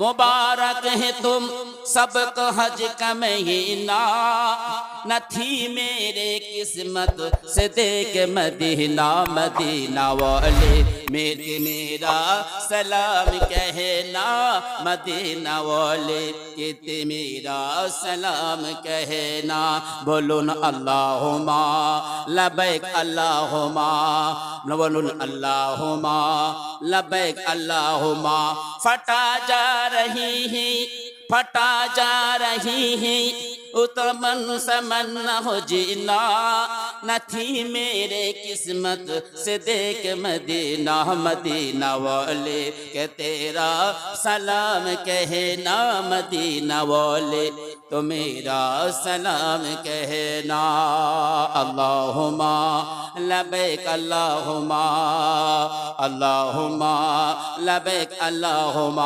مبارک ہیں تم सबको हज का महीना न थी मेरे किस्मत से देख मदीना मदीना वाले मेरे मेरा सलाम कहना मदीना वाले के मेरा सलाम कहना बोलो न अल्लाहुमा लबैक अल्लाहुमा बोलो न अल्लाहुमा लबैक अल्लाहुमा फटा जा रही है پھٹا جا رہی ہے اتمن سمن نہ ہو جینا۔ نہ تھی میرے قسمت سے دیکھ مدینہ مدینہ والے۔ کہ تیرا سلام کہنا مدینہ والے۔ تو میرا سلام کہنا اللہم لبیک اللہم اللہم لبیک اللہم۔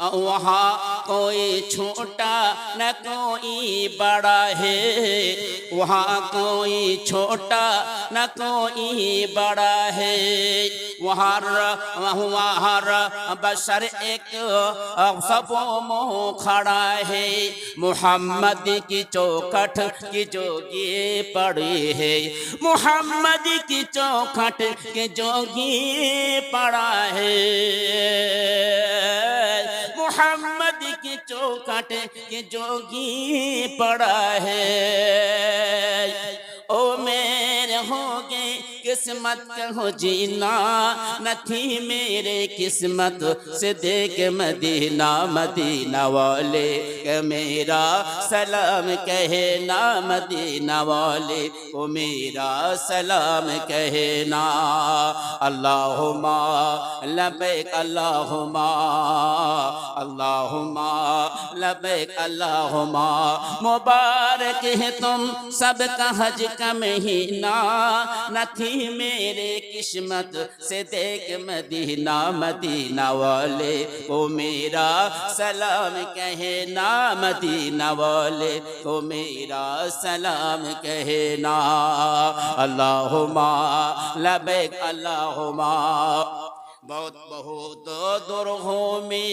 وہاں کوئی چھوٹا نہ کوئی بڑا ہے۔ وہاں کوئی چھوٹا نہ کوئی بڑا ہے۔ وہاں ہر بشر ایک سب مو کھڑا ہے۔ محمد کی چوکھٹ کی جوگی پڑی ہے۔ محمد کی چوکھٹ کی جوگی پڑا ہے۔ محمد کی چوکٹ کے جوگی پڑا ہے۔ او میرے ہوں گے قسمت ہو جینا، نہ تھی میرے قسمت۔ سے دیکھ مدینہ مدینہ والے، کہ میرا سلام کہنا مدینہ والے۔ کو میرا سلام کہنا اللہم، لبیک اللہم اللہم، لبیک اللہم۔ مبارک ہے تم سب کا حج کا مہینہ۔ نہ تھی थी मेरे किस्मत से देख मदीना मदीना वाले को मेरा सलाम कहना मदीना वाले को मेरा सलाम कहना अल्लाहुमा लबैक अल्लाहुमा बहुत बहुत दुर्गों में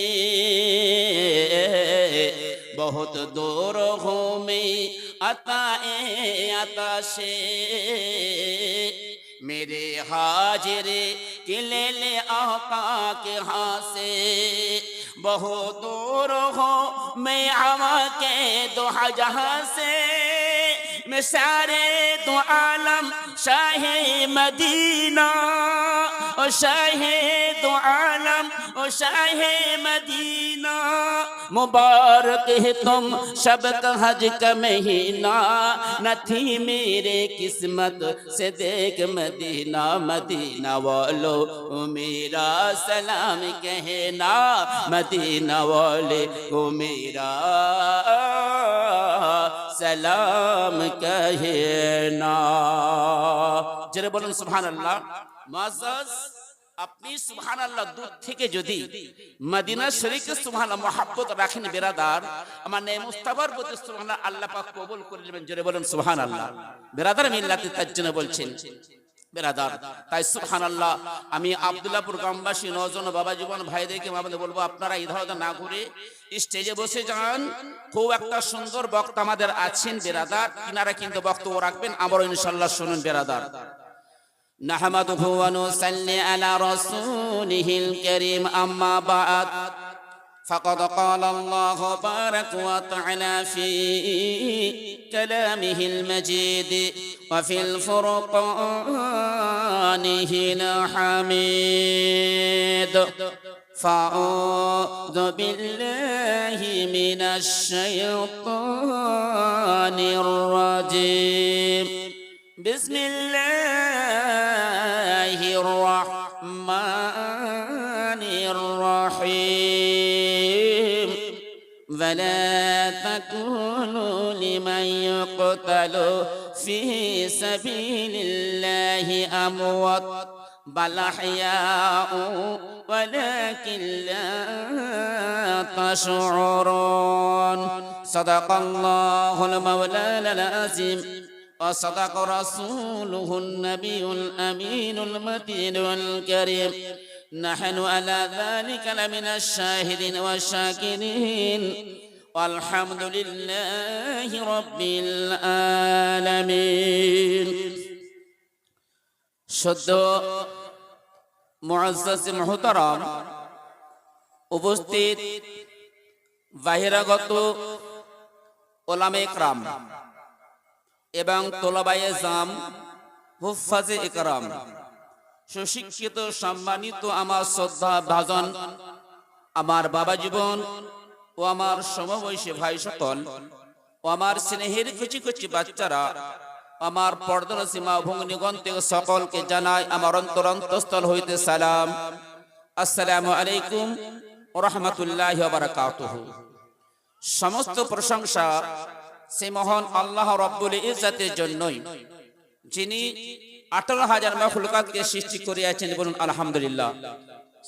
बहुत दुर्गों में अताए अता से میرے حاجر قلعے لے آقا کے ہاں سے۔ بہت دور ہو میں عوا کے دو جہاں سے۔ میں سارے دو عالم شاہ مدینہ او شاہ دو عالم او شاہ مدینہ۔ मुबारक है तुम सबका हज का महीना न थी मेरे किस्मत से देख मदीना मदीना वालो ओ मेरा सलाम कहना मदीना वाले को मेरा सलाम कहना জোরে বলুন সুবহান আল্লাহ মাজাজ আপনি সুবহান আল্লাহ দূর থেকে যদি মদিনা শরীফকে আল্লাহ মহাব্বত রাখেন বেরাদার আমার নেই মুস্তাফার প্রতি সুবহান আল্লাহ পাক কবুল করে নেবেন। জোরে বলুন সুবহান আল্লাহ বেরাদার মিল্লাতে তার জন্য বলছেন, বেরাদার, তাই সুবহান আল্লাহ আমি আব্দুল্লাহপুর গ্রামবাসী নজন বাবা জীবন ভাইদেরকে আমাদের বলব, আপনারা এই ধরনের না ঘুরে স্টেজে বসে যান। খুব একটা সুন্দর বক্তা আমাদের আছেন বেরাদার, কিনারা কিন্তু বক্তব্য রাখবেন, আমারও ইনশাল্লাহ শুনুন বেরাদার। نحمده ونصلي على رسوله الكريم أما بعد. فقد قال الله بارك وتعالى في كلامه المجيد وفي الفرقان الحميد فأعوذ بالله من الشيطان الرجيم. بسم الله لمن يقتل في سبيل الله أموات بل أحياء ولكن لا تشعرون. صدق الله المولى العظيم وصدق رسوله النبي الأمين المتين الكريم. نحن على ذلك لمن الشاهدين والشاكرين. والحمد لله رب العالمين সদ্য মুআজ্জাজ মুহতারাম উপস্থিত বাহিরাগত ওলামে একরাম এবং তোলাবায়ে জাম হুফাজে একরাম সুশিক্ষিত সম্মানিত আমার শ্রদ্ধা ভাজন আমার বাবা জীবন ও আমার সমবয়সী ভাই সকল, ও আমার স্নেহের কুচি কুচি বাচ্চারা, আমার পর্দন সীমা ভঙ্গিগণ থেকে সকলকে জানাই আমার অন্তর অন্তঃস্থল হইতে সালাম। আসসালামু আলাইকুম রহমতুল্লাহ বারাকাতুহু। সমস্ত প্রশংসা সে মহান আল্লাহ রব্বুল ইজ্জাতের জন্যই, যিনি আঠারো হাজার মখলুকাতকে সৃষ্টি করিয়াছেন বলুন আলহামদুলিল্লাহ।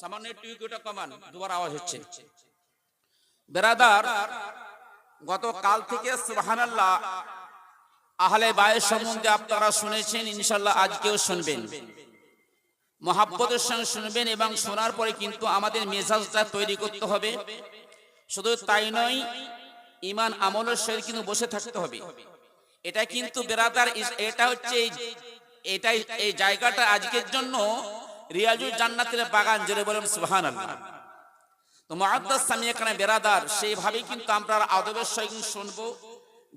সামান্য একটু কমান, দুবার আওয়াজ হচ্ছে। বেরাদার গত কাল থেকে সুবহানাল্লাহ, আহলে বায়ের সম্বন্ধে আপনারা শুনেছেন ইনশাল্লাহ আজকেও শুনবেন। মহাব্বতের সঙ্গে শুনবেন এবং শোনার পরে কিন্তু আমাদের মেজাজটা তৈরি করতে হবে। শুধু তাই নয় ইমান আমলের সহিত কিন্তু বসে থাকতে হবে। এটা কিন্তু বেরাদার এটা হচ্ছে এটাই এই জায়গাটা আজকের জন্য রিয়াজুল জান্নাতের বাগান, জেরে বলেন সুবহানাল্লাহ। তো মহাদ্দাস সামি এখানে বেরাদার, সেইভাবেই কিন্তু আমরা আদবের সহিত শুনব।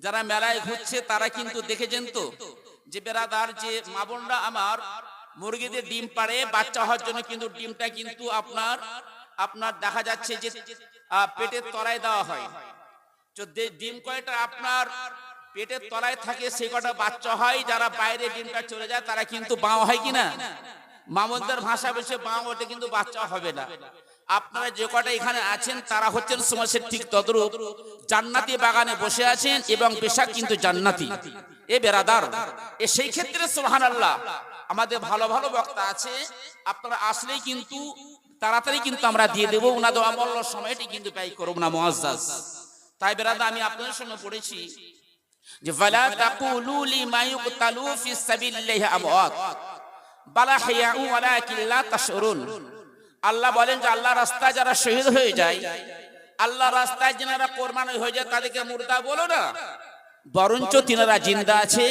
যারা মেলায় ঘুরছে, তারা কিন্তু দেখেছেন তো যে বেরাদার, যে মা বোনরা আমার মুরগিদের ডিম পাড়ে, বাচ্চা হওয়ার জন্য কিন্তু ডিমটা কিন্তু আপনার আপনার দেখা যাচ্ছে যে পেটের তলায় দেওয়া হয়। তো ডিম কয়টা আপনার পেটের তলায় থাকে, সে কটা বাচ্চা হয়, যারা বাইরে ডিমটা চলে যায়, তারা কিন্তু বাঁ হয় কিনা? মামুনদের ভাষা বসে বাঁ ওটা কিন্তু বাচ্চা হবে না। আপনারা যে কটা এখানে আছেন, তারা হচ্ছেন সমাজের ঠিক তদ্রুপ। জান্নাতি বাগানে বসে আছেন এবং পেশাক কিন্তু জান্নাতি। এ বেরাদার। এ সেই ক্ষেত্রে সোহান আল্লাহ আমাদের ভালো ভালো বক্তা আছে। আপনারা আসলেই কিন্তু, তাড়াতাড়ি কিন্তু আমরা দিয়ে দেবো। ওনাদের অমূল্য সময়টি কিন্তু ব্যয় করব না মুআজ্জাজ তাই বেরাদা আমি আপনাদের সঙ্গে পড়েছি যে, ফালা তাকুলু লিমা ইউকতালু ফি সাবিলিল্লাহি আমওয়াত। বালা হিয়াউ ওয়ালাকিন লা আল্লাহ বলেন যে আল্লাহ রাস্তায় যারা শহীদ হয়ে যায়, আল্লাহ রাস্তায় যারা কোরবানি হয়ে যায় তাদেরকে মুর্দা বলো না। বরঞ্চ তিনারা জিন্দা আছে,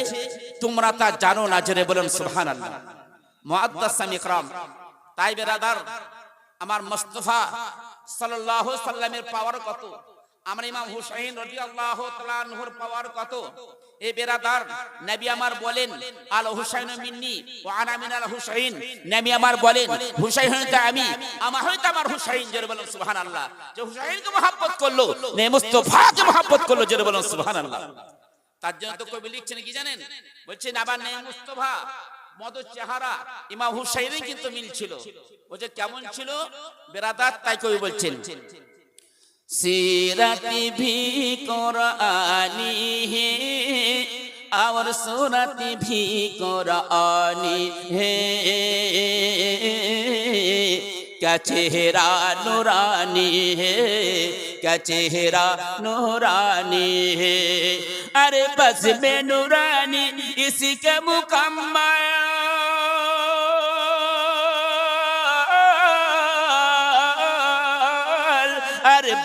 তোমরা তা জানো না জেনে বলেন সুবহানাল্লাহ। মুআদ্দাস সামিকরাম তাই বেরাদার, আমার মুস্তাফা সাল্লাল্লাহু সাল্লামের পাওয়ার কত? আমার ইমাম হুসাইন রাদিয়াল্লাহু তাআলা আনহুর পাওয়ার কত? এই বেরাদার নবী আমার বলেন আল হুসাইন মিন্নি ওয়া আনা মিনাল হুসাইন। নবী আমার বলেন হুসাইন হইতে আমি আমার হইতে আমার হুসাইন জোরে বলেন সুবহানাল্লাহ। যে হুসাইনকে মহব্বত করল নে মুস্তাফাকে মহব্বত করল জোরে বলেন সুবহানাল্লাহ। তার জন্য তো কবি লিখছেন কি জানেন? বলছেন আবার নে মুস্তাফা চেহারা ইমাম হুসাইনের কিন্তু মিল ছিল। বলছে কেমন ছিল? বেরাদার তাই কবি বলছেন। सीरत भी कुरानी है और सूरत भी कुरानी है क्या चेहरा नूरानी है क्या चेहरा नूरानी है अरे बस में नूरानी इसी के मुकम्मल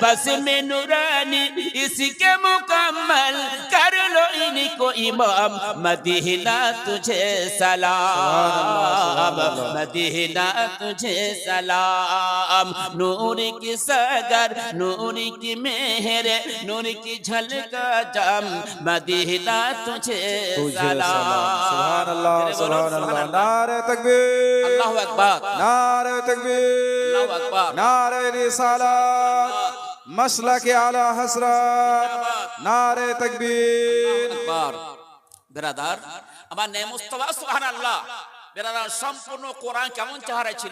बस में नूरानी इसी के मुकम्मल कर लो इनको इमाम मदीना तुझे सलाम मदीना तुझे सलाम नूर की सगर नूर की मेहर नूर की झलक जम मदीना तुझे नारे तकबीर अल्लाह अकबर नारे तकबीर अल्लाह अकबर नारे रिसालत মাসলাকে আলা হসরত। নারে তাকবীর। আকবার। বিরাদার আমার নে মুস্তফা সুবহানাল্লাহ। বেরাদার সম্পূর্ণ কোরআন কেমন চেহারা ছিল?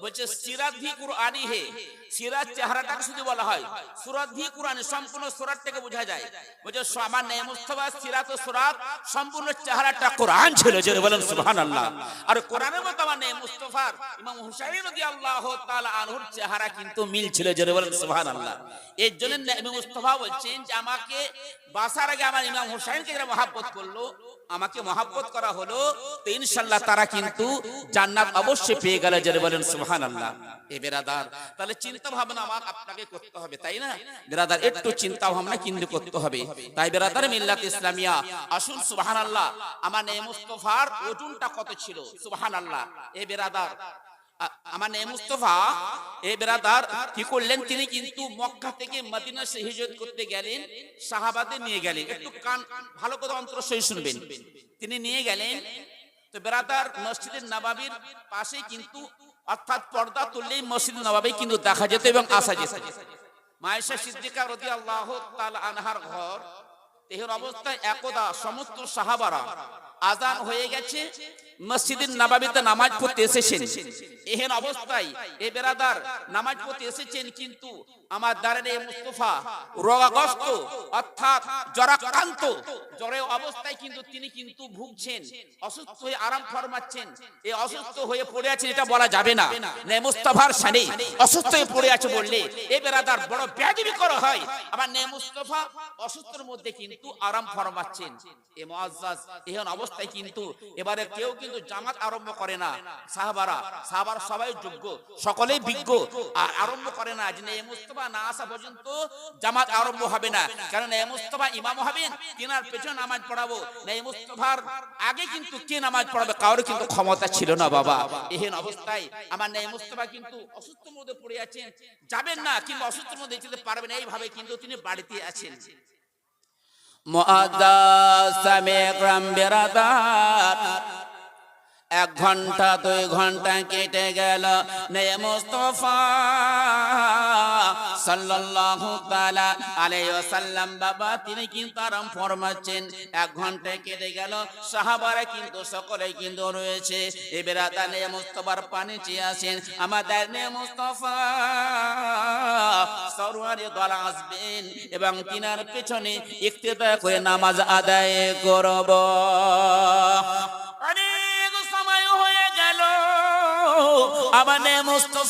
বলছে সিরাত ভি কুরআনি হে। সিরাত চেহারাটাকে শুধু বলা হয়। সুরাত ভি কুরআনি, সম্পূর্ণ সুরাত থেকে বোঝা যায়। বলছে স- আমার নে মুস্তফা, সিরাত সুরাত, সম্পূর্ণ চেহারাটা কোরআন ছিল যে বলেন সুবহানাল্লাহ। আর কোরআনের মতো আমার নে মুস্তফার, ইমাম হুসাইন রাদিয়াল্লাহু তাআলা আনহুর চেহারা কিন্তু মিল ছিল যে বলেন সুবহানাল্লাহ। এর জন্য নবী মুস্তফা বলছেন যে, আমাকে বাসার আগে আমার ইমাম হুসাইনকে যারা মহাব্বত করল আমাকে মহাব্বত করা হলো, তো ইনশাল্লাহ তারা কিন্তু জান্নাত অবশ্যই পেয়ে গেলে যারা বলেন সুহান আল্লাহ এ বেরাদার, তাহলে চিন্তা ভাবনা আমার আপনাকে করতে হবে, তাই না? বেরাদার, একটু চিন্তা ভাবনা কিন্তু করতে হবে। তাই বেরাদার, মিল্লাত ইসলামিয়া, আসুন সুহান আল্লাহ আমার নেমস্তফার ওজনটা কত ছিল? সুহান আল্লাহ এ বেরাদার আমার নে মুস্তফা। এ বেরাদার, কি করলেন তিনি কিন্তু মক্কা থেকে মদিনা হিজরত করতে গেলেন সাহাবাদের নিয়ে গেলেন। একটু কান, ভালো করে অন্তর সহি শুনবেন। তিনি নিয়ে গেলেন। তো বেরাদার মসজিদের নবাবির পাশে কিন্তু, অর্থাৎ পর্দা তুললেই মসজিদ নবাবি কিন্তু দেখা যেত এবং আসা যেত। মায়েশা সিদ্দিকা রাদিয়াল্লাহু তাআলা আনহার ঘর, তেহর অবস্থায় একদা সমস্ত সাহাবারা আজান হয়ে গেছে, মসজিদের নবাবিতে নামাজ পড়তে এসেছেন। এহেন অবস্থায় এ বেরাদার নামাজ পড়তে এসেছেন কিন্তু আমার দাঁড়ানে মুস্তফা। রোগাগ্রস্ত, অর্থাৎ জরাক্রান্ত জ্বরের অবস্থায় কিন্তু তিনি কিন্তু ভুগছেন, অসুস্থ হয়ে আরাম ফরমাচ্ছেন। এই অসুস্থ হয়ে পড়ে আছেন এটা বলা যাবে না। নে মুস্তফার সানে অসুস্থ হয়ে পড়ে আছে বললে এ বেরাদার বড় ব্যাধি করা হয়। আমার নে মুস্তফা অসুস্থর মধ্যে কিন্তু আরাম ফরমাচ্ছেন। এ মুআজ্জাজ এহেন অবস্থায় কিন্তু এবারে কেউ কিন্তু জামাত আরম্ভ করে না। সাহাবারা, সাহাবার সবাই যোগ্য, সকলেই বিজ্ঞ, আর আরম্ভ করে না যে এ মুস্তফা না আসা পর্যন্ত জামাত আরম্ভ হবে না। কারণ এ মুস্তফা ইমাম হবেন, তিনার পেছনে নামাজ পড়াবো। না এই মুস্তফার আগে কিন্তু কে নামাজ পড়াবে? কারোর কিন্তু ক্ষমতা ছিল না বাবা। এহেন অবস্থায় আমার নেই মুস্তফা কিন্তু অসুস্থ মধ্যে পড়ে আছেন। যাবেন না, কিন্তু অসুস্থ মধ্যে যেতে পারবেন এইভাবে কিন্তু তিনি বাড়িতে আছেন। مؤدى سميع برادات এক ঘণ্টা, দুই ঘণ্টা কেটে গেল। নে মুস্তফা সাল্লাল্লাহু তাআলা আলাইহি ওয়াসাল্লাম বাবা, তিনি কিন্তু আরাম ফরমাচ্ছেন। এক ঘণ্টা কেটে গেল, সাহাবারা কিন্তু সকলে কিন্তু রয়েছে। এবারে নে মুস্তফার পানি চেয়ে আসেন আমাদের নে মুস্তফা সরওয়ারে দল আসবেন এবং তিনার পেছনে ইক্তেদা করে নামাজ আদায় করব। আমার মুস্তফা